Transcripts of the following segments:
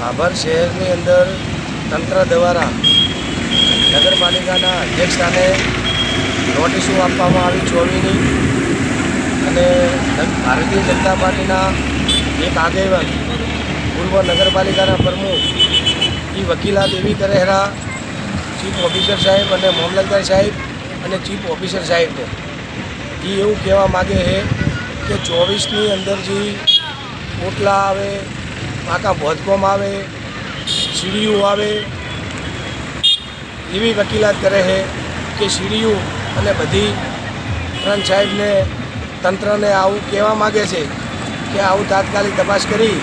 ભાભર શહેરની અંદર તંત્ર દ્વારા નગરપાલિકાના અધ્યક્ષ સ્થાને નોટિસો આપવામાં આવી ચોવીની અને ભારતીય જનતા પાર્ટીના એક આગેવાન, પૂર્વ નગરપાલિકાના પ્રમુખ એ વકીલાત એવી કરેહરા ચીફ ઓફિસર સાહેબ અને મામલતદાર સાહેબ અને ચીફ ઓફિસર સાહેબને. એ એવું કહેવા માગે છે કે ચોવીસની અંદર જે ઓટલા આવે પાકા ભોજકોમ આવે, સીડીયુ આવે, એવી વકીલાત કરે છે કે સીડીયુ અને બધી ત્રણ સાહેબને તંત્રને આવું કહેવા માગે છે કે આવું તાત્કાલિક તપાસ કરી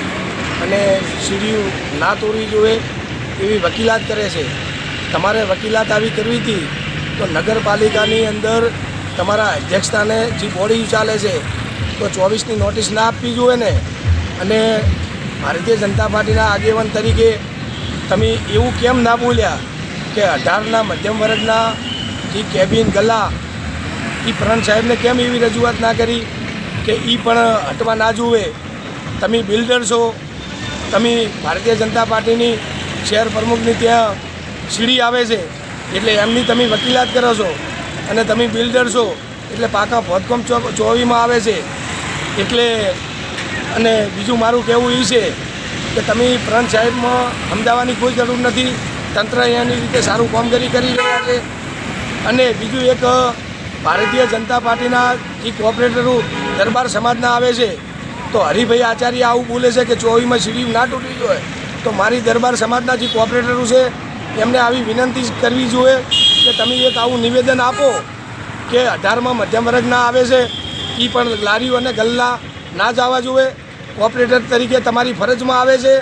અને સીડીયુ ના તોડવી જોઈએ એવી વકીલાત કરે છે. તમારે વકીલાત આવી કરવી હતી તો નગરપાલિકાની અંદર તમારા અધ્યક્ષતાને જે બોડી ચાલે છે તો ચોવીસની નોટિસ ના આપવી જોઈએ ને? અને ભારતીય જનતા પાર્ટીના આગેવાન તરીકે તમે એવું કેમ ના બોલ્યા કે અઢારના મધ્યમ વર્ગના જે કેબિન ગલ્લા એ પ્રણ સાહેબને કેમ એવી રજૂઆત ના કરી કે એ પણ હટવા ના જુએ? તમે બિલ્ડર છો, તમે ભારતીય જનતા પાર્ટીની શહેર પ્રમુખની ત્યાં સીડી આવે છે, એટલે એમની તમે વકીલાત કરો છો અને તમે બિલ્ડર છો, એટલે પાકા ભોતકોમ ચો ચોવીમાં આવે છે. એટલે અને બીજું મારું કહેવું એ છે કે તમે પ્રાંત સાહેબમાં સમજાવવાની કોઈ જરૂર નથી. તંત્ર એની રીતે સારું કામગીરી કરી રહ્યા છે. અને બીજું એક ભારતીય જનતા પાર્ટીના જે કોઓપરેટરો દરબાર સમાજના આવે છે, તો હરિભાઈ આચાર્ય આવું બોલે છે કે ચોવીમાં સીડી ના તૂટવી જોઈએ તો મારી દરબાર સમાજના જે કોઓપરેટરો છે, એમને આવી વિનંતી કરવી જોઈએ કે તમે એક આવું નિવેદન આપો કે અઢારમાં મધ્યમ વર્ગના આવે છે એ પણ લારીઓ અને ગલ્લા ના જવા જોઈએ ઓપરેટર તરીકે તમારી ફરજમાં આવે છે.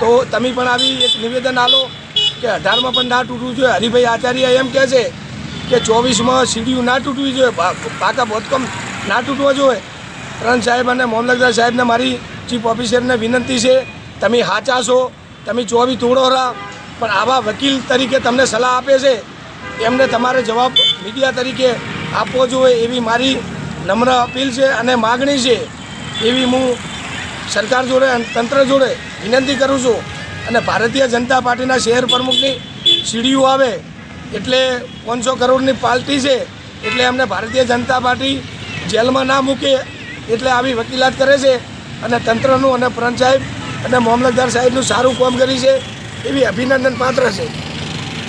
તો તમે પણ આવી એક નિવેદન આલો કે અઢારમાં પણ ના તૂટવું જોઈએ. હરિભાઈ આચાર્ય એમ કહે છે કે ચોવીસમાં સીડીયું ના તૂટવી જોઈએ. પાકા બોધકમ ના તૂટવો જોઈએ. ત્રણ સાહેબ અને મામલતદાર સાહેબને મારી ચીફ ઓફિસરને વિનંતી છે, તમે હાચા છો, તમે ચોવી તોડો રહા, પણ આવા વકીલ તરીકે તમને સલાહ આપે છે, એમને તમારે જવાબ મીડિયા તરીકે આપવો જોઈએ એવી મારી નમ્ર અપીલ છે અને માગણી છે. એવી હું સરકાર જોડે તંત્ર જોડે વિનંતી કરું છું અને ભારતીય જનતા પાર્ટીના શહેર પ્રમુખની સીડીઓ આવે એટલે પાંચસો કરોડની પાર્ટી છે એટલે એમને ભારતીય જનતા પાર્ટી જેલમાં ના મૂકે એટલે આવી વકીલાત કરે છે અને તંત્રનું અને પ્રણ સાહેબ અને મામલતદાર સાહેબનું સારું કામ કરી છે એવી અભિનંદન પાત્ર છે.